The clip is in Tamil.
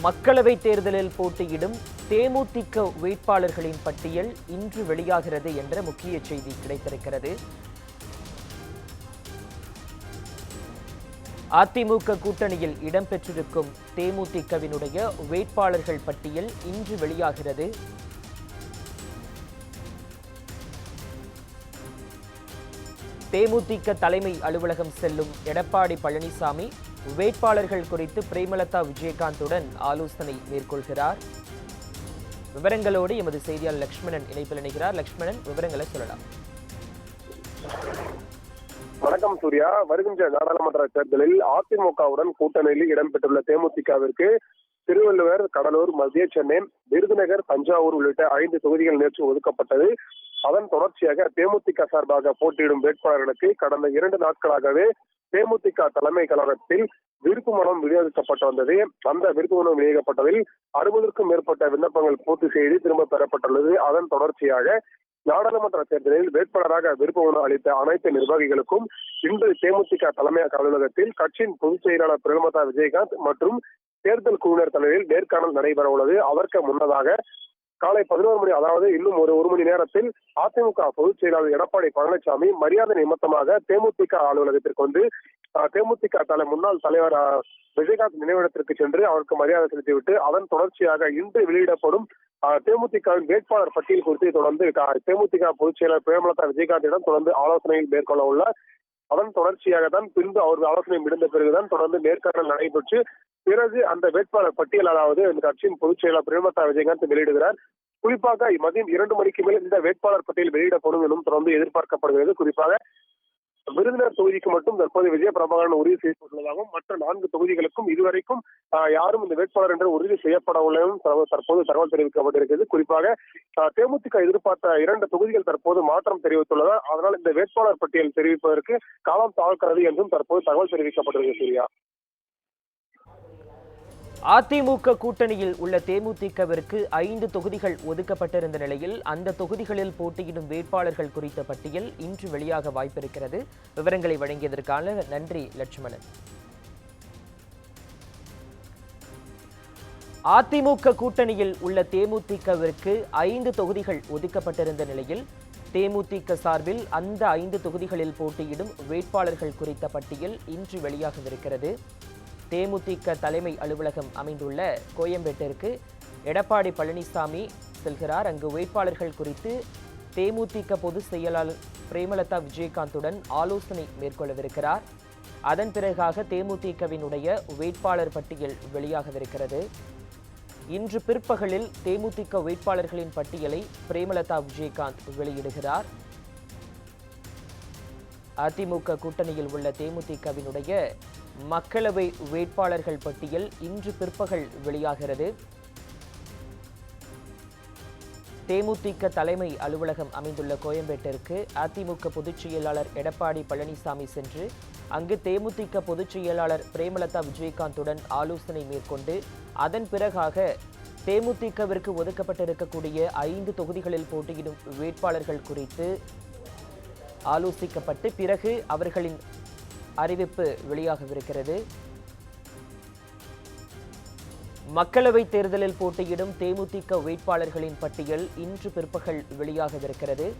மக்களவை தேர்தலில் போட்டியிடும் தேமுதிக வேட்பாளர்களின் பட்டியல் இன்று வெளியாகிறது என்ற முக்கிய செய்தி கிடைத்திருக்கிறது. அதிமுக கூட்டணியில் இடம்பெற்றிருக்கும் தேமுதிகவினுடைய வேட்பாளர்கள் பட்டியல் இன்று வெளியாகிறது. தேமுதிக தலைமை அலுவலகம் செல்லும் எடப்பாடி பழனிசாமி வேட்பாளர்கள் குறித்து பிரேமலதா விஜயகாந்துடன் ஆலோசனை மேற்கொள்கிறார். விவரங்களோடு எமது செய்தியாளர் லக்ஷ்மணன் இணைப்பில் இணைகிறார். லக்ஷ்மணன் விவரங்களை சொல்லலாம். வணக்கம் சூர்யா. வருகின்ற நாடாளுமன்ற தேர்தலில் அதிமுகவுடன் கூட்டணியில் இடம்பெற்றுள்ள தேமுதிகவிற்கு திருவள்ளுவர் கடலூர் மத்திய சென்னை விருதுநகர் தஞ்சாவூர் உள்ளிட்ட ஐந்து தொகுதிகள் நேற்று ஒதுக்கப்பட்டது. அதன் தொடர்ச்சியாக தேமுதிக சார்பாக போட்டியிடும் வேட்பாளர்களுக்கு கடந்த இரண்டு நாட்களாகவே தேமுதிக தலைமை கழகத்தில் விருப்பு மனம் விநியோகிக்கப்பட்டு வந்தது. அந்த விருப்பு மனம் விநியோகிக்கப்பட்டதில் அறுபதற்கும் மேற்பட்ட விண்ணப்பங்கள் பூர்த்தி செய்து திரும்ப பெறப்பட்டுள்ளது. அதன் தொடர்ச்சியாக நாடாளுமன்ற தேர்தலில் வேட்பாளராக விருப்ப மனு அளித்த அனைத்து நிர்வாகிகளுக்கும் இன்று தேமுதிக தலைமை அலுவலகத்தில் கட்சியின் பொதுச் செயலாளர் பிரேமதா விஜயகாந்த் மற்றும் தேர்தல் குழுவினர் தலைமையில் நேர்காணல் நடைபெற உள்ளது அதற்கு முன்னதாக காலை பதினோரு மணி அதாவது இன்னும் ஒரு ஒரு மணி நேரத்தில் அதிமுக பொதுச் செயலாளர் எடப்பாடி பழனிசாமி மரியாதை நிமித்தமாக தேமுதிக அலுவலகத்திற்கு வந்து தேமுதிக தலை முன்னாள் தலைவர் விஜயகாந்த் நினைவிடத்திற்கு சென்று அவருக்கு மரியாதை செலுத்திவிட்டு அதன் தொடர்ச்சியாக இன்று வெளியிடப்படும் தேமுதிகவின் வேட்பாளர் பட்டியல் குறித்து தொடர்ந்து தேமுதிக பொதுச் செயலர் பிரேமலதா விஜயகாந்திடம் தொடர்ந்து ஆலோசனையில் மேற்கொள்ள உள்ள அதன் தொடர்ச்சியாக தான் பின்பு அவரது ஆலோசனை முடிந்த பிறகுதான் தொடர்ந்து நேர்காணல் நடைபெற்று பிறகு அந்த வேட்பாளர் பட்டியல் அதாவது இந்த கட்சியின் பொதுச் செயலாளர் பிரேமலதா விஜயகாந்த் வெளியிடுகிறார். குறிப்பாக மதியம் இரண்டு மணிக்கு மேல் இந்த வேட்பாளர் பட்டியல் வெளியிடப்படும் எனவும் தொடர்ந்து எதிர்பார்க்கப்படுகிறது. குறிப்பாக விருதுநகர் தொகுதிக்கு மட்டும் தற்போது விஜய பிரபாகரன் உறுதி செய்யப்பட்டுள்ளதாகவும் மற்ற நான்கு தொகுதிகளுக்கும் இதுவரைக்கும் யாரும் இந்த வேட்பாளர் என்று உறுதி செய்யப்படவில்லையும் தற்போது- தகவல் தெரிவிக்கப்பட்டிருக்கிறது. குறிப்பாக ஆஹ், தேமுதிக எதிர்பார்த்த இரண்டு தொகுதிகள் தற்போது மாற்றம் தெரிவித்துள்ளதால் அதனால் இந்த வேட்பாளர் பட்டியல் தெரிவிப்பதற்கு காலம் தாழ்கிறது என்றும் தற்போது தகவல் தெரிவிக்கப்பட்டிருக்கு சூர்யா. அதிமுக கூட்டணியில் உள்ள தேமுதிகவிற்கு ஐந்து தொகுதிகள் ஒதுக்கப்பட்டிருந்த நிலையில் அந்த தொகுதிகளில் போட்டியிடும் வேட்பாளர்கள் குறித்த பட்டியல் இன்று வெளியாக வாய்ப்பிருக்கிறது. விவரங்களை வழங்கியதற்கான நன்றி லட்சுமணன். அதிமுக கூட்டணியில் உள்ள தேமுதிகவிற்கு ஐந்து தொகுதிகள் ஒதுக்கப்பட்டிருந்த நிலையில் தேமுதிக சார்பில் அந்த ஐந்து தொகுதிகளில் போட்டியிடும் வேட்பாளர்கள் குறித்த பட்டியல் இன்று வெளியாகவிருக்கிறது. தேமுதிக தலைமை அலுவலகம் அமைந்துள்ள கோயம்பேட்டிற்கு எடப்பாடி பழனிசாமி செல்கிறார். அங்கு வேட்பாளர்கள் குறித்து தேமுதிக பொதுச் செயலாளர் பிரேமலதா விஜயகாந்துடன் ஆலோசனை மேற்கொள்ளவிருக்கிறார். அதன் பிறகாக தேமுதிகவினுடைய வேட்பாளர் பட்டியல் வெளியாகவிருக்கிறது. இன்று பிற்பகலில் தேமுதிக வேட்பாளர்களின் பட்டியலை பிரேமலதா விஜயகாந்த் வெளியிடுகிறார். அதிமுக கூட்டணியில் உள்ள தேமுதிகவினுடைய மக்களவை வேட்பாளர்கள் பட்டியல் இன்று பிற்பகல் வெளியாகிறது. தேமுதிக தலைமை அலுவலகம் அமைந்துள்ள கோயம்பேட்டிற்கு அதிமுக பொதுச் செயலாளர் எடப்பாடி பழனிசாமி சென்று அங்கு தேமுதிக பொதுச் செயலாளர் பிரேமலதா விஜயகாந்துடன் ஆலோசனை மேற்கொண்டு அதன் பிறகாக தேமுதிகவிற்கு ஒதுக்கப்பட்டிருக்கக்கூடிய ஐந்து தொகுதிகளில் போட்டியிடும் வேட்பாளர்கள் குறித்து ஆலோசிக்கப்பட்டு பிறகு அவர்களின் அறிவிப்பு வெளியாகவிருக்கிறது. மக்களவைத் தேர்தலில் போட்டியிடும் தேமுதிக வேட்பாளர்களின் பட்டியல் இன்று பிற்பகல் வெளியாகவிருக்கிறது.